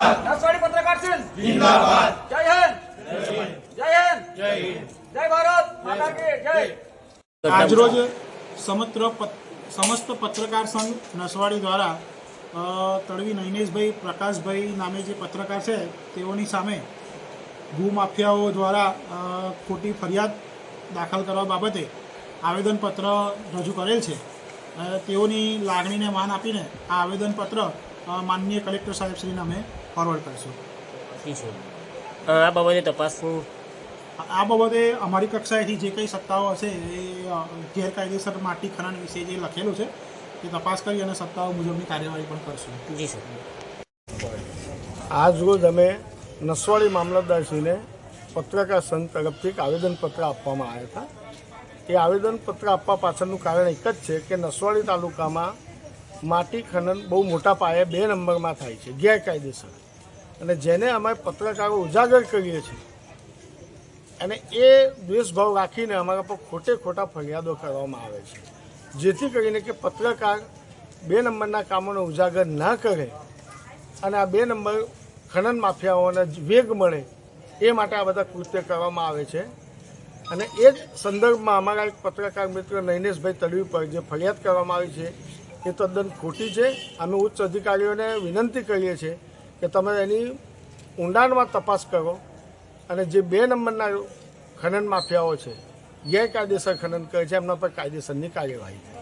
નસવાડી પત્રકાર સંઘ જિંદાબાદ. જય હિન્દ. જય હિન્દ. જય હિન્દ. જય ભારત. માતા કી જય. આજરોજ સમત્ર સમસ્ત પત્રકાર સંઘ નસવાડી દ્વારા તળવી નૈનેશભાઈ પ્રકાશભાઈ નામે જે પત્રકાર છે તેઓની સામે ભૂમાફિયાઓ દ્વારા ખોટી ફરિયાદ દાખલ કરવા બાબતે આવેદનપત્ર રજૂ કરેલ છે. તેઓની લાગણીને માન આપીને આ આવેદનપત્ર માનનીય કલેક્ટર સાહેબશ્રીને અમે ફોરવર્ડ કરશું. જી સર આ બાબતે તપાસનું આ બાબતે અમારી કક્ષાએથી જે કંઈ સત્તાઓ હશે એ ગેરકાયદેસર માટી ખનન વિશે જે લખેલું છે એ તપાસ કરી અને સત્તાઓ મુજબની કાર્યવાહી પણ કરશું. જી સર આજ રોજ અમે નસવાડી મામલતદારશ્રીને પત્રકાર સંઘ તરફથી એક આવેદનપત્ર આપવામાં આવ્યા હતા. એ આવેદનપત્ર આપવા પાછળનું કારણ એક જ છે કે નસવાડી તાલુકામાં માટી ખનન બહુ મોટા પાયે બે નંબરમાં થાય છે, ગેરકાયદેસર. અને જેને અમે પત્રકારો ઉજાગર કરીએ છીએ, અને એ દ્વેષભાવ રાખીને અમારા પર ખોટે ખોટા ફરિયાદો કરવામાં આવે છે. જેથી કરીને કે પત્રકાર બે નંબરના કામોનો ઉજાગર ના કરે અને આ બે નંબર ખનન માફિયાઓને વેગ મળે, એ માટે આ બધા કૃત્ય કરવામાં આવે છે. અને એ જ સંદર્ભમાં અમારા એક પત્રકાર મિત્ર નૈનેશભાઈ તડવી પર જે ફરિયાદ કરવામાં આવી છે એ તદ્દન ખોટી છે. અમે ઉચ્ચ અધિકારીઓને વિનંતી કરીએ છીએ કે તમે એની ઊંડાણમાં તપાસ કરો અને જે બે નંબરના ખનન માફિયાઓ છે, ગેરકાયદેસર ખનન કરે છે, એમના પર કાયદેસરની કાર્યવાહી